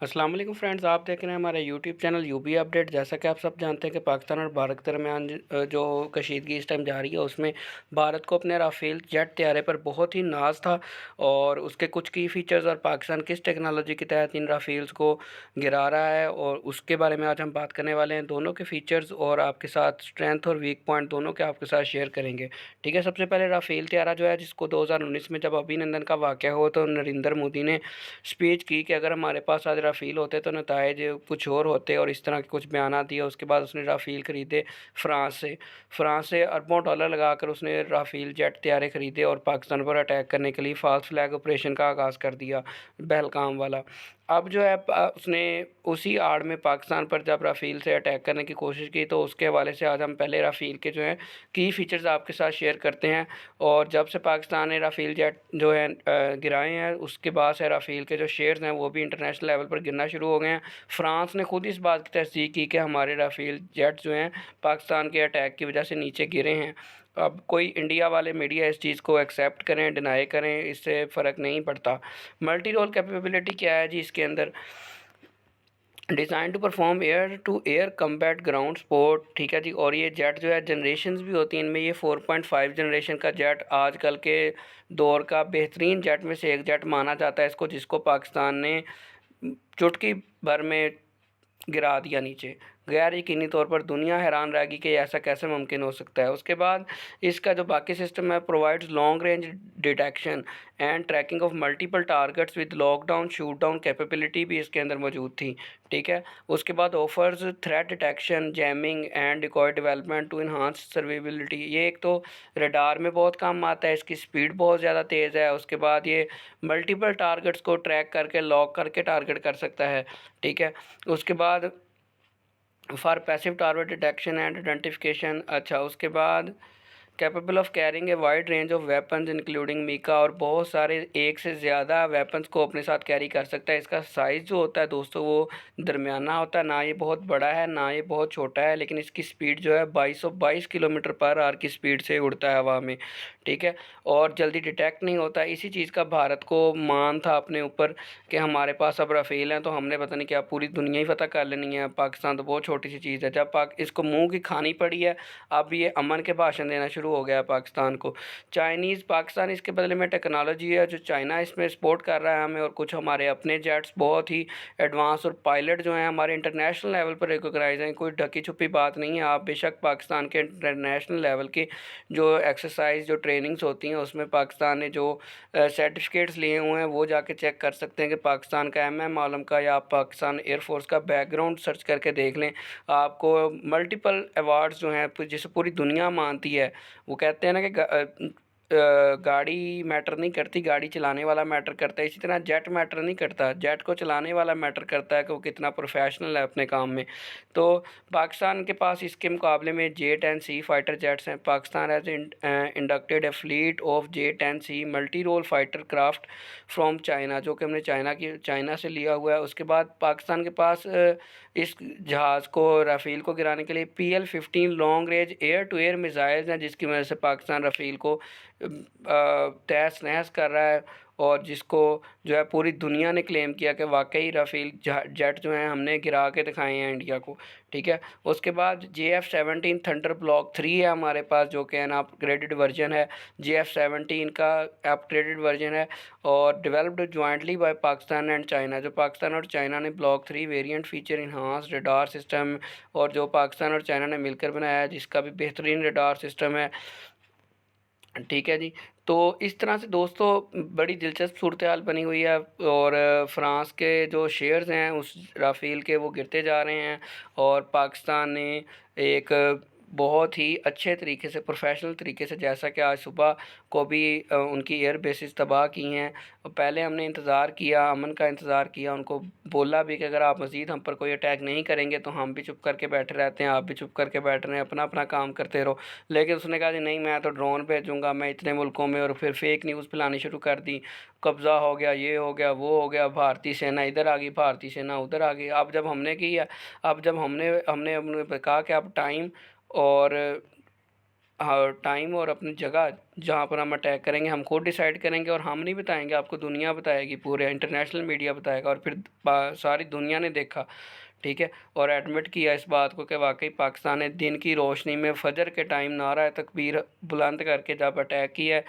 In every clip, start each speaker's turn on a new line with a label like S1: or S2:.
S1: السلام علیکم فرینڈز، آپ دیکھ رہے ہیں ہمارے YouTube channel U B update. جیسا کہ آپ سب جانتے ہیں کہ پاکستان اور بھارت کے درمیان جو کشیدگی اس ٹائم جاری ہے، اس میں بھارت کو اپنے رافیل جیٹ طیارے پر بہت ہی ناز تھا اور اس کے کچھ کی فیچرز اور پاکستان کس ٹیکنالوجی کے تحت ان رافیلز کو گرا رہا ہے اور اس کے بارے میں آج ہم بات کرنے والے ہیں۔ دونوں کے فیچرز اور آپ کے ساتھ اسٹرینتھ اور ویک پوائنٹ دونوں کے آپ کے ساتھ شیئر کریں گے۔ ٹھیک ہے، سب سے پہلے رافیل طیارہ جو ہے، جس کو دو ہزار انیس میں جب ابھی نندن کا واقعہ ہوا تو نریندر مودی نے اسپیچ کی کہ اگر ہمارے پاس آج رافیل ہوتے تو نتائج کچھ اور ہوتے اور اس طرح کے کچھ بیانات دیا اس کے بعد اس نے رافیل خریدے فرانس سے۔ فرانس سے اربوں ڈالر لگا کر اس نے رافیل جیٹ طیارے خریدے اور پاکستان پر اٹیک کرنے کے لیے فالس فلیگ آپریشن کا آغاز کر دیا، بہلکام والا۔ اب جو ہے اس نے اسی آڑ میں پاکستان پر جب رافیل سے اٹیک کرنے کی کوشش کی، تو اس کے حوالے سے آج ہم پہلے رافیل کے جو ہیں، کی فیچرز آپ کے ساتھ شیئر کرتے ہیں۔ اور جب سے پاکستان نے رافیل جیٹ جو ہے گرائے ہیں، اس کے بعد سے رافیل کے جو شیئرز ہیں، وہ بھی انٹرنیشنل لیول پر گرنا شروع ہو گئے ہیں۔ فرانس نے خود اس بات کی تصدیق کی کہ ہمارے رافیل جیٹ جو ہیں، پاکستان کے اٹیک کی وجہ سے نیچے گرے ہیں۔ اب کوئی انڈیا والے میڈیا اس چیز کو ایکسیپٹ کریں ڈینائی کریں، اس سے فرق نہیں پڑتا۔ ملٹی رول کیپیبلٹی کیا ہے جی؟ اس کے اندر design to perform air to air combat ground support ٹھیک ہے جی؟ اور یہ جیٹ جو ہے جنریشنز بھی ہوتی ہیں۔ ان میں یہ فور پوائنٹ فائیو جنریشن کا جیٹ آج کل کے دور کا بہترین جیٹ میں سے ایک جیٹ مانا جاتا ہے۔ اس کو جس کو پاکستان نے چٹکی بھر میں گرا دیا نیچے۔ غیر یقینی طور پر دنیا حیران رہے گی کہ ایسا کیسے ممکن ہو سکتا ہے۔ اس کے بعد اس کا جو باقی سسٹم ہے provides long range detection and tracking of multiple targets with lock down shoot down capability بھی اس کے اندر موجود تھی۔ ٹھیک ہے؟ اس کے بعد offers threat detection jamming and decoy development to enhance survivability یہ ایک تو ریڈار میں بہت کام آتا ہے، اس کی اسپیڈ بہت زیادہ تیز ہے۔ اس کے بعد یہ ملٹیپل ٹارگیٹس کو ٹریک کر کے لاک کر کے ٹارگیٹ کر سکتا ہے۔ ٹھیک ہے؟ اس کے بعد for passive target detection and identification اچھا اس کے بعد capable of carrying a wide range of weapons including MICA اور بہت سارے ایک سے زیادہ ویپنز کو اپنے ساتھ کیری کر سکتا ہے۔ اس کا سائز جو ہوتا ہے دوستو، وہ درمیانہ ہوتا ہے۔ نہ یہ بہت بڑا ہے، نہ یہ بہت چھوٹا ہے، لیکن اس کی سپیڈ جو ہے بائیس سو بائیس کلو میٹر پر آر کی سپیڈ سے اڑتا ہے ہوا میں۔ ٹھیک ہے؟ اور جلدی ڈیٹیکٹ نہیں ہوتا۔ اسی چیز کا بھارت کو مان تھا اپنے اوپر کہ ہمارے پاس اب رفیل ہیں، تو ہم نے پتہ نہیں کیا، پوری دنیا ہی فتح کر لینی ہے۔ پاکستان تو بہت چھوٹی سی چیز ہے۔ جب پاک، اس کو منہ کی کھانی پڑی ہے، اب یہ امن کے بھاشن دینا شروع ہو گیا پاکستان کو۔ چائنیز، پاکستان، اس کے بدلے میں ٹیکنالوجی ہے جو چائنا اس میں سپورٹ کر رہا ہے ہمیں اور کچھ ہمارے اپنے جیٹس بہت ہی ایڈوانس اور پائلٹ جو ہیں ہمارے انٹرنیشنل لیول پر ریکوگنائز ہیں۔ کوئی ڈھکی چھپی بات نہیں ہے، آپ بے شک پاکستان کے انٹرنیشنل لیول کی جو ایکسرسائز جو ٹریننگس ہوتی ہیں، اس میں پاکستان نے جو سرٹیفکیٹس لیے ہوئے ہیں، وہ جا کے چیک کر سکتے ہیں کہ پاکستان کا ایم ایم عالم کا یا آپ پاکستان ایئر فورس کا بیک گراؤنڈ سرچ کر کے دیکھ لیں۔ آپ کو ملٹیپل ایوارڈز جو ہیں جسے پوری دنیا مانتی ہے وہ کہتے ہیں نا کہ گاڑی میٹر نہیں کرتی، گاڑی چلانے والا میٹر کرتا ہے۔ اسی طرح جیٹ میٹر نہیں کرتا، جیٹ کو چلانے والا میٹر کرتا ہے کہ وہ کتنا پروفیشنل ہے اپنے کام میں۔ تو پاکستان کے پاس اس کے مقابلے میں J ten C fighter jets ہیں۔ Pakistan has inducted a fleet of J ten C multi role fighter craft from China جو کہ ہم نے چائنا کی چائنا سے لیا ہوا ہے۔ اس کے بعد پاکستان کے پاس اس جہاز کو رافیل کو گرانے کے لیے P L fifteen long range air to air missiles ہیں، جس کی وجہ سے پاکستان رافیل کو تحس نحس کر رہا ہے اور جس کو جو ہے پوری دنیا نے کلیم کیا کہ واقعی رافیل جیٹ جو ہیں ہم نے گرا کے دکھائے ہیں انڈیا کو، ٹھیک ہے؟ اس کے بعد J F seventeen thunder block three ہے ہمارے پاس جو کہ اپ گریڈڈ ورژن ہے۔ جے ایف سیونٹین کا اپ گریڈڈ ورژن ہے اور developed jointly by Pakistan and China جو پاکستان اور چائنا نے block three variant feature enhance radar system اور جو پاکستان اور چائنا نے مل کر بنایا ہے، جس کا بھی بہترین ریڈار سسٹم ہے۔ ٹھیک ہے جی۔ تو اس طرح سے دوستو، بڑی دلچسپ صورتحال بنی ہوئی ہے اور فرانس کے جو شیئرز ہیں، اس رافیل کے وہ گرتے جا رہے ہیں اور پاکستان نے ایک بہت ہی اچھے طریقے سے پروفیشنل طریقے سے، جیسا کہ آج صبح کو بھی ان کی ایئر بیسز تباہ کی ہیں۔ پہلے ہم نے انتظار کیا، امن کا انتظار کیا، ان کو بولا بھی کہ اگر آپ مزید ہم پر کوئی اٹیک نہیں کریں گے تو ہم بھی چپ کر کے بیٹھے رہتے ہیں، آپ بھی چپ کر کے بیٹھ رہے ہیں، اپنا اپنا کام کرتے رہو۔ لیکن اس نے کہا جی نہیں، میں تو ڈرون بھیجوں گا، میں اتنے ملکوں میں، اور پھر فیک نیوز پھیلانی شروع کر دی۔ قبضہ ہو گیا، یہ ہو گیا، وہ ہو گیا، بھارتی سینا ادھر آ گئی، بھارتی سینا ادھر آ گئی۔ اب جب ہم نے کیا، اب جب ہم نے ہم نے کہا کہ اب ٹائم اور اور ٹائم اور اپنی جگہ جہاں پر ہم اٹیک کریں گے، ہم خود ڈیسائڈ کریں گے اور ہم نہیں بتائیں گے، آپ کو دنیا بتائے گی، پورے انٹرنیشنل میڈیا بتائے گا اور پھر ساری دنیا نے دیکھا، ٹھیک ہے؟ اور ایڈمٹ کیا اس بات کو کہ واقعی پاکستان نے دن کی روشنی میں فجر کے ٹائم نعرہ تکبیر بلند کر کے جب اٹیک کیا ہے،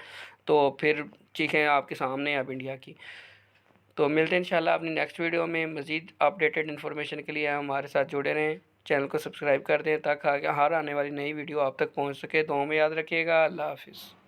S1: تو پھر چیخیں آپ کے سامنے اب انڈیا کی۔ تو ملتے ہیں انشاءاللہ اپنی نیکسٹ ویڈیو میں۔ مزید اپڈیٹڈ انفارمیشن کے لیے ہمارے ساتھ جڑے رہیں۔ چینل کو سبسکرائب کر دیں تاکہ ہر آنے والی نئی ویڈیو آپ تک پہنچ سکے۔ تو میں یاد رکھیے گا۔ اللہ حافظ۔